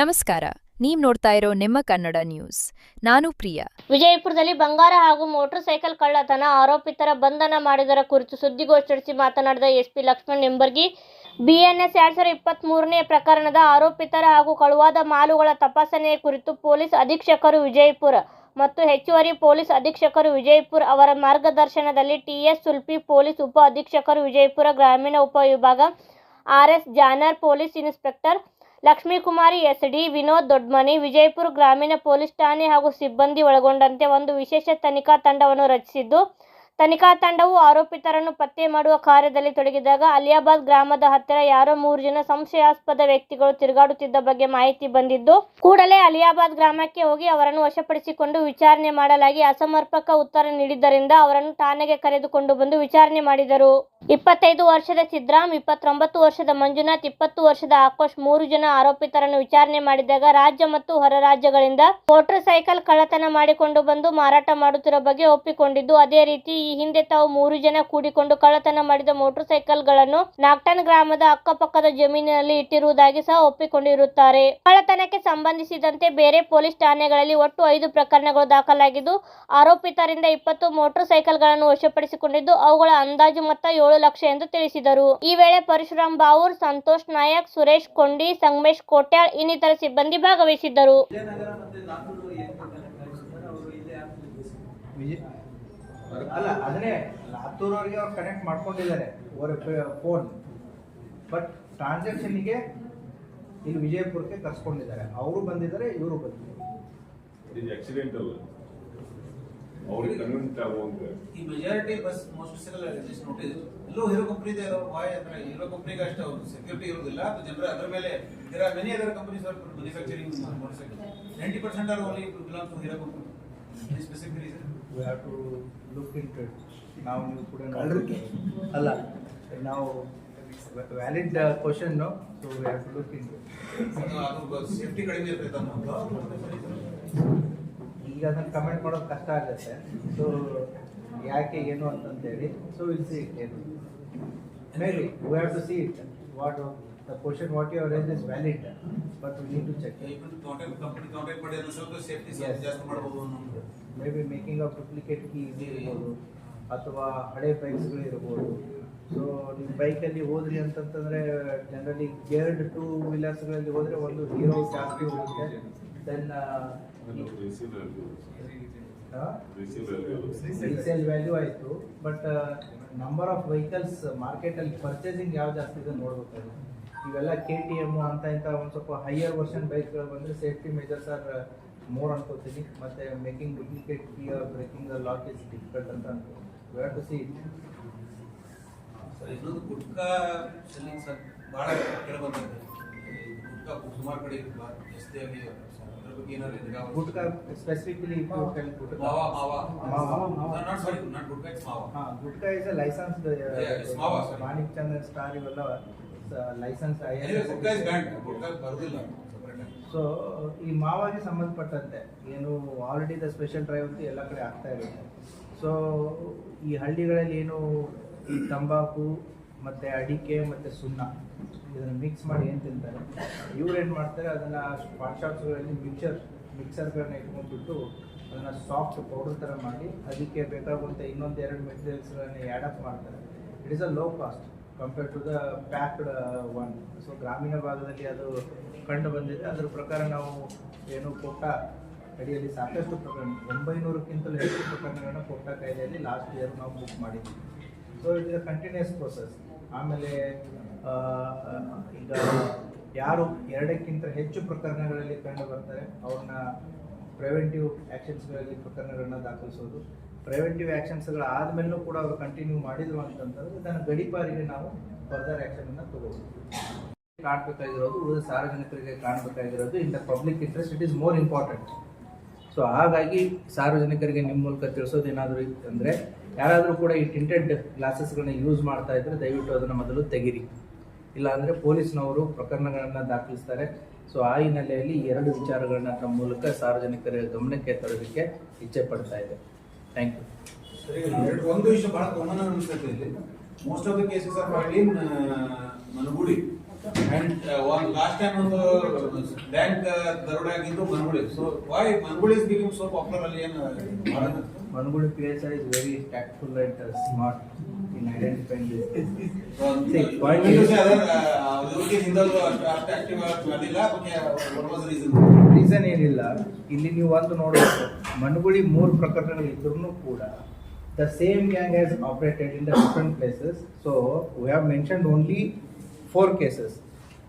ನಮಸ್ಕಾರ, ನೀವು ನೋಡ್ತಾ ಇರೋ ನಿಮ್ಮ ಕನ್ನಡ ನ್ಯೂಸ್. ನಾನು ಪ್ರಿಯಾ. ವಿಜಯಪುರದಲ್ಲಿ ಬಂಗಾರ ಹಾಗೂ ಮೋಟಾರ್ ಸೈಕಲ್ ಕಳ್ಳತನ ಆರೋಪಿತರ ಬಂಧನ ಮಾಡಿದರ ಕುರಿತು ಸುದ್ದಿಗೋಷ್ಠಿ ನಡೆಸಿ ಮಾತನಾಡಿದ ಎಸ್ಪಿ ಲಕ್ಷ್ಮಣ್ ನಿಂಬರ್ಗಿ ಬಿಎನ್ಎಸ್ ಎರಡ್ ಸಾವಿರದ ಇಪ್ಪತ್ತ್ ಮೂರನೇ ಪ್ರಕರಣದ ಆರೋಪಿತರ ಹಾಗೂ ಕಳುವಾದ ಮಾಲುಗಳ ತಪಾಸಣೆ ಕುರಿತು ಪೊಲೀಸ್ ಅಧೀಕ್ಷಕರು ವಿಜಯಪುರ ಮತ್ತು ಹೆಚ್ಚುವರಿ ಪೊಲೀಸ್ ಅಧೀಕ್ಷಕರು ವಿಜಯಪುರ ಅವರ ಮಾರ್ಗದರ್ಶನದಲ್ಲಿ ಟಿಎಸ್ ಸುಲ್ಪಿ, ಪೊಲೀಸ್ ಉಪ ಅಧೀಕ್ಷಕರು ವಿಜಯಪುರ ಗ್ರಾಮೀಣ ಉಪವಿಭಾಗ, R S Janar, police inspector Lakshmikumari S D Vinod Dodmani, Vijayapura ಗ್ರಾಮೀಣ ಪೊಲೀಸ್ ಠಾಣೆ ಹಾಗೂ ಸಿಬ್ಬಂದಿ ಒಳಗೊಂಡಂತೆ ಒಂದು ವಿಶೇಷ ತನಿಖಾ ತಂಡವನ್ನು ರಚಿಸಿದ್ದು, ತನಿಖಾ ತಂಡವು ಆರೋಪಿತರನ್ನು ಪತ್ತೆ ಮಾಡುವ ಕಾರ್ಯದಲ್ಲಿ ತೊಡಗಿದಾಗ ಅಲಿಯಾಬಾದ್ ಗ್ರಾಮದ ಹತ್ತಿರ ಯಾರೋ ಮೂರು ಜನ ಸಂಶಯಾಸ್ಪದ ವ್ಯಕ್ತಿಗಳು ತಿರುಗಾಡುತ್ತಿದ್ದ ಬಗ್ಗೆ ಮಾಹಿತಿ ಬಂದಿದ್ದು, ಕೂಡಲೇ ಅಲಿಯಾಬಾದ್ ಗ್ರಾಮಕ್ಕೆ ಹೋಗಿ ಅವರನ್ನು ವಶಪಡಿಸಿಕೊಂಡು ವಿಚಾರಣೆ ಮಾಡಲಾಗಿ ಅಸಮರ್ಪಕ ಉತ್ತರ ನೀಡಿದ್ದರಿಂದ ಅವರನ್ನು ಠಾಣೆಗೆ ಕರೆದುಕೊಂಡು ಬಂದು ವಿಚಾರಣೆ ಮಾಡಿದರು. ಇಪ್ಪತ್ತೈದು ವರ್ಷದ ಸಿದ್ರಾಮ್, ಇಪ್ಪತ್ತೊಂಬತ್ತು ವರ್ಷದ ಮಂಜುನಾಥ್, ಇಪ್ಪತ್ತು ವರ್ಷದ ಆಕಾಶ್ ಮೂರು ಜನ ಆರೋಪಿತರನ್ನು ವಿಚಾರಣೆ ಮಾಡಿದಾಗ ರಾಜ್ಯ ಮತ್ತು ಹೊರ ರಾಜ್ಯಗಳಿಂದ ಮೋಟರ್ ಸೈಕಲ್ ಕಳ್ಳತನ ಮಾಡಿಕೊಂಡು ಬಂದು ಮಾರಾಟ ಮಾಡುತ್ತಿರುವ ಬಗ್ಗೆ ಒಪ್ಪಿಕೊಂಡಿದ್ದು. ಅದೇ ರೀತಿ ಈ ಹಿಂದೆ ತಾವು ಮೂರು ಜನ ಕೂಡಿಕೊಂಡು ಕಳ್ಳತನ ಮಾಡಿದ ಮೋಟಾರ್ ಸೈಕಲ್ಗಳನ್ನು ನಾಕ್ಟನ್ ಗ್ರಾಮದ ಅಕ್ಕಪಕ್ಕದ ಜಮೀನಿನಲ್ಲಿ ಇಟ್ಟಿರುವುದಾಗಿ ಸಹ ಒಪ್ಪಿಕೊಂಡಿರುತ್ತಾರೆ. ಕಳ್ಳತನಕ್ಕೆ ಸಂಬಂಧಿಸಿದಂತೆ ಬೇರೆ ಪೊಲೀಸ್ ಠಾಣೆಗಳಲ್ಲಿ ಒಟ್ಟು ಐದು ಪ್ರಕರಣಗಳು ದಾಖಲಾಗಿದ್ದು, ಆರೋಪಿತರಿಂದ ಇಪ್ಪತ್ತು ಮೋಟಾರ್ ಸೈಕಲ್ಗಳನ್ನು ವಶಪಡಿಸಿಕೊಂಡಿದ್ದು, ಅವುಗಳ ಅಂದಾಜು ಮೊತ್ತ ಏಳು ಲಕ್ಷ ಎಂದು ತಿಳಿಸಿದರು. ಈ ವೇಳೆ ಪರಶುರಾಮ್ ಬಾವೂರ್ ಸಂತೋಷ್ ನಾಯಕ್ ಸುರೇಶ್ ಕೊಂಡಿ ಸಂಗಮೇಶ್ ಕೋಟ್ಯಾಳ್ ಇನ್ನಿತರ ಸಿಬ್ಬಂದಿ ಭಾಗವಹಿಸಿದ್ದರು. ಅಲ್ಲ ಅದನ್ನೇ ಲಾತೂರವ್ರಿಗೆ ಅವ್ರು ಕನೆಕ್ಟ್ ಮಾಡ್ಕೊಂಡಿದ್ದಾರೆ ಅವರ ಫೋನ್ ಬಟ್ ಟ್ರಾನ್ಸಾಕ್ಷನ್ಗೆ ಇಲ್ಲಿ ವಿಜಯಪುರಕ್ಕೆ ಕರ್ಸ್ಕೊಂಡಿದ್ದಾರೆ. ಅವರು ಬಂದಿದ್ದಾರೆ ಇವರು ಬಂದಿದ್ದಾರೆ. ಇದು ಆಕ್ಸಿಡೆಂಟ್ ಅಲ್ಲ ಅವ್ರಿಗೆ ಕನ್ವಿನ್ಸ್ ಆಗುವಂತೆ ಈ ಮೆಜಾರಿಟಿ ಬಸ್ ಮೋಸ್ಟ್ ಸಿಗಲ್ಲ ಜಸ್ಟ್ ನೋಟಿಸ್ ಎಲ್ಲೋ ಹೀರೋ ಕಂಪ್ನಿ ಇದೆ ವಾಯ್ ಅಂದ್ರೆ ಹೀರೋ ಕಂಪ್ನಿಗೆ ಅಷ್ಟು ಅವರು ಸೆಕ್ಯೂರಿಟಿ ಇರೋದಿಲ್ಲ ಅದು ಜನರ ಅದರ ಮೇಲೆ there are many other companies are manufacturing motorcycle ninety percent are only belong to hero company specific reason we have to look in to ನಾವು ನೀವು ಕೂಡ ನೋಡ್ಬೇಕು. ಅಲ್ಲ ನಾವು valid question so we have to look in ಅದು safety ಕಡಿಮೆ ಇರ್ತೈತೆ ಅನ್ನೋದು ಈಗ ಅದನ್ನು ಕಮೆಂಟ್ ಮಾಡೋದು ಕಷ್ಟ ಆಗುತ್ತೆ. ಸೊ ಯಾಕೆ ಏನು ಅಂತಂತೇಳಿ ಸೊ ವಿಲ್ ಸಿ ಇಟ್ ಏನು. Maybe we have to see it what the question what you range is valid but we need to check contact company contact ಮಾಡಿ ಅದನ್ನ ಸ್ವಲ್ಪ safety Yes. Be making of duplicate key ಇರ್ಬೋದು ಅಥವಾ ಹಳೆ ಬೈಕ್ಸ್ಗಳು ಇರ್ಬೋದು. So ನಿಮ್ಮ ಬೈಕಲ್ಲಿ ಹೋದ್ರಿ ಅಂತಂತಂದರೆ ಜನರಲಿ ಗೇರ್ಡ್ ಟೂ ವೀಲರ್ಸ್ಗಳಲ್ಲಿ ಹೋದರೆ ಒಂದು ಹೀರೋ ಜಾಸ್ತಿ ಹೋಗುತ್ತೆ. ದೆನ್ ರೀಸೇಲ್ ವ್ಯಾಲ್ಯೂ ಆಯಿತು ಬಟ್ ನಂಬರ್ ಆಫ್ ವೆಹಿಕಲ್ಸ್ ಮಾರ್ಕೆಟಲ್ಲಿ ಪರ್ಚೇಸಿಂಗ್ ಯಾವ ಜಾಸ್ತಿ ಇದೆ ನೋಡ್ಬೇಕಾದ್ರೆ ಇವೆಲ್ಲ ಕೆ ಟಿ ಎಂ ಅಂತ ಇಂಥ ಒಂದು ಸ್ವಲ್ಪ ಹೈಯರ್ ವರ್ಷನ್ ಬೈಕ್ಗಳು ಬಂದರೆ ಸೇಫ್ಟಿ ಮೆಜರ್ಸ್ ಆರ್ ಮೋರ್ ಅನ್ಕೋತೀನಿ. ಮತ್ತು making duplicate key or breaking the lock is difficult ಅಂತ ಅನ್ಕೋ ವ್ಯಾಟ್ ಟು ಸಿ ಸರ್ ಇನ್ನೊಂದು ಗುಟ್ಕಾ ಸೆಲ್ಲಿಂಗ್ ಸರ್ ಭಾಳ ಕೇಳ್ಬಂದಿದೆ ಗುಟ್ಕಾ ಸುಮಾರು ಕಡೆ ಬಾ- gutka specifically mawa. Mawa mawa. Not sorry not gutka it's mawa. ಹಾಂ gutka is a license it's mawa, sorry. Manik Chandan star ಇವೆಲ್ಲ license I Anyway, gutka is banned gutka ಬರೋದಿಲ್ಲ so ಈ ಮಾವಾಗಿ ಸಂಬಂಧಪಟ್ಟಂತೆ ಏನು ಆಲ್ರೆಡಿ ದ ಸ್ಪೆಷಲ್ ಡ್ರೈವ್ ಅಂತ ಎಲ್ಲ ಕಡೆ ಆಗ್ತಾ ಇರುತ್ತೆ ಸೊ ಈ ಹಳ್ಳಿಗಳಲ್ಲಿ ಏನು ಈ ತಂಬಾಕು ಮತ್ತು ಅಡಿಕೆ ಮತ್ತು ಸುಣ್ಣ. ಇದನ್ನು ಮಿಕ್ಸ್ ಮಾಡಿ ಏನು ತಿಂತಾರೆ? ಇವ್ರು ಏನು ಮಾಡ್ತಾರೆ, ಅದನ್ನು ಪಾಟ್ ಶಾಪ್ಸ್ಗಳಲ್ಲಿ ಮಿಕ್ಸರ್ ಮಿಕ್ಸರ್ಗಳನ್ನ ಇಟ್ಕೊಂಡ್ಬಿಟ್ಟು ಅದನ್ನು ಸಾಫ್ಟ್ ಪೌಡರ್ ಥರ ಮಾಡಿ ಅದಕ್ಕೆ ಬೇಕಾಗುವಂಥ ಇನ್ನೊಂದು ಎರಡು ಮೆಟೀರಿಯಲ್ಸ್ಗಳನ್ನ ಆ್ಯಡ್ ಅಪ್ ಮಾಡ್ತಾರೆ. It is a low cost compare to the packed one so ಗ್ರಾಮೀಣ ಭಾಗದಲ್ಲಿ ಅದು ಕಂಡು ಬಂದಿದೆ. ಅದರ ಪ್ರಕಾರ ನಾವು ಏನು ಕೊಟ್ಟ ಅಡಿಯಲ್ಲಿ ಸಾಕಷ್ಟು ಪ್ರಕರಣ, ಒಂಬೈನೂರಕ್ಕಿಂತಲೂ ಹೆಚ್ಚು ಪ್ರಕರಣಗಳನ್ನ ಕೊಟ್ಟ ಕಾಯ್ದೆಯಲ್ಲಿ ಲಾಸ್ಟ್ ಇಯರ್ ನಾವು ಬುಕ್ ಮಾಡಿದ್ವಿ. So it is a continuous process ಆಮೇಲೆ ಈಗ ಯಾರು ಎರಡಕ್ಕಿಂತ ಹೆಚ್ಚು ಪ್ರಕರಣಗಳಲ್ಲಿ ಕಂಡು ಬರ್ತಾರೆ, ಅವ್ರನ್ನ ಪ್ರಿವೆಂಟಿವ್ ಆ್ಯಕ್ಷನ್ಸ್ಗಳಲ್ಲಿ ಪ್ರಕರಣಗಳನ್ನ ದಾಖಲಿಸೋದು. ಪ್ರಿವೆಂಟಿವ್ ಆ್ಯಕ್ಷನ್ಸ್ಗಳು ಆದಮೇಲೂ ಕೂಡ ಅವರು ಕಂಟಿನ್ಯೂ ಮಾಡಿದ್ರು ಅಂತಂದ್ರೆ, ಇದನ್ನು ಗಡಿಪಾರಿಗೆ ನಾವು ಫರ್ದರ್ ಆ್ಯಕ್ಷನನ್ನು ತಗೋಬೋದು. ಕಾಣಬೇಕಾಗಿರೋದು ಉಳಿದ ಸಾರ್ವಜನಿಕರಿಗೆ ಕಾಣಬೇಕಾಗಿರೋದು in the public interest it is more important so ಹಾಗಾಗಿ ಸಾರ್ವಜನಿಕರಿಗೆ ನಿಮ್ಮ ಮೂಲಕ ತಿಳಿಸೋದು ಏನಾದರೂ ಅಂದರೆ ಯಾರಾದರೂ ಕೂಡ ಈ ಟಿಂಟೆಡ್ ಗ್ಲಾಸಸ್ಗಳನ್ನ ಯೂಸ್ ಮಾಡ್ತಾ ಇದ್ದರೆ ದಯವಿಟ್ಟು ಅದನ್ನು ಮೊದಲು ತೆಗಿರಿ. ಇಲ್ಲಾಂದರೆ ಪೊಲೀಸ್ನವರು ಪ್ರಕರಣಗಳನ್ನು ದಾಖಲಿಸ್ತಾರೆ. ಸೊ ಆ ಹಿನ್ನೆಲೆಯಲ್ಲಿ ಎರಡು ವಿಚಾರಗಳನ್ನ ತಮ್ಮ ಮೂಲಕ ಸಾರ್ವಜನಿಕರ ಗಮನಕ್ಕೆ ತರೋದಕ್ಕೆ ಇಚ್ಛೆ ಪಡ್ತಾ ಇದೆ. ಥ್ಯಾಂಕ್ ಯು ಒಂದು ವಿಷಯ ಬಹಳ ಗಮನ most of the cases are filed in Managudi ಒಂದು ಲಾಸ್ಟ್ ಟೈಮ್ ಒಂದು ಬ್ಯಾಂಕ್ ದರೋಡೆ ಆಗಿದ್ದು Manguli so why Manguli is become so popular ಅಲ್ಲಿ ಏನು ಮಾಡೋದು? Manugudi PSI is very tactful and uh, smart in identifying this. See, point is- other, uh, the reason? Reason ಏನಿಲ್ಲ ಇಲ್ಲಿ ನೀವು ಒಂದು ನೋಡಬೇಕು ಮನುಗುಳಿ ಮೂರು ಪ್ರಕರಣಗಳು ಇದ್ರೂ ಕೂಡ the same gang has operated in the different places so we have mention only four cases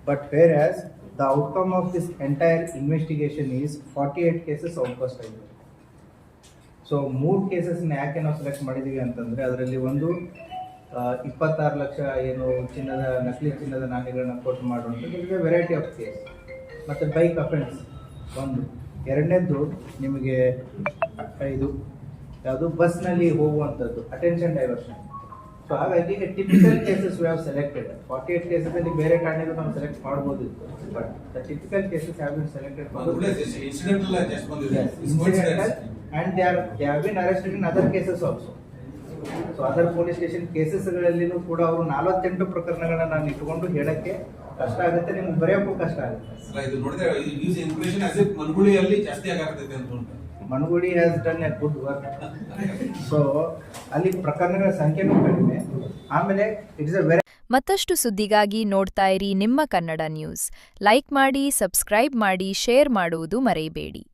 but where as the of entire investigation is forty eight cases outcast ಆಗಿದೆ ಸೊ ಮೂರು ಕೇಸಸ್ನ ಯಾಕೆ ನಾವು ಸೆಲೆಕ್ಟ್ ಮಾಡಿದ್ದೀವಿ ಅಂತಂದರೆ ಅದರಲ್ಲಿ ಒಂದು ಇಪ್ಪತ್ತಾರು ಲಕ್ಷ ಏನು ಚಿನ್ನದ, ನಕಲಿ ಚಿನ್ನದ ನಾಣ್ಯಗಳನ್ನ ಕೊಟ್ಟು ಮಾಡುವಂಥದ್ದು ವೆರೈಟಿ ಆಫ್ ಕೇಸ್ ಮತ್ತು ಬೈಕ್ ಅಫೆನ್ಸ್ ಒಂದು. ಎರಡನೇದ್ದು ನಿಮಗೆ, ಇದು ಯಾವುದು ಬಸ್ನಲ್ಲಿ ಹೋಗುವಂಥದ್ದು ಅಟೆನ್ಷನ್ ಡೈವರ್ಷನ್ ಸೊ ಹಾಗಾಗಿ typical cases we have selected forty eight ಕೇಸಲ್ಲಿ ಬೇರೆ ಕಾರಣಗಳು ನಾವು ಸೆಲೆಕ್ಟ್ ಮಾಡ್ಬೋದಿತ್ತು. But the typical cases have been selected and they are they have been arrested in other cases also. So other police station ಕೇಸಸ್ಗಳಲ್ಲಿನೂ ಕೂಡ ಅವರು ನಲವತ್ತೆಂಟು ಪ್ರಕರಣಗಳನ್ನ ನಾನು ಇಟ್ಕೊಂಡು ಹೇಳಕ್ಕೆ ಕಷ್ಟ ಆಗುತ್ತೆ ನಿಮ್ಗೆ ಬರೆಯೋಕ್ಕೂ ಕಷ್ಟ ಆಗುತ್ತೆ. ಇದು ನೋಡಿದ್ರೆ ಇನ್ಫಾರ್ಮೇಶನ್ ಜಾಸ್ತಿ ಆಗುತ್ತೆ ಅಂತ ಉಂಟು Managudi has done a good work so ಅಲ್ಲಿ ಪ್ರಕರಣಗಳ ಸಂಖ್ಯೆನೂ ಕಡಿಮೆ. ಆಮೇಲೆ ಇಟ್ಸ್ ಅ ವೆರಿ ಮತ್ತಷ್ಟು ಸುದ್ದಿಗಾಗಿ ನೋಡ್ತಾ ಇರಿ ನಿಮ್ಮ ಕನ್ನಡ ನ್ಯೂಸ್ ಲೈಕ್ ಮಾಡಿ ಸಬ್ಸ್ಕ್ರೈಬ್ ಮಾಡಿ ಶೇರ್ ಮಾಡುವುದು ಮರೆಯಬೇಡಿ.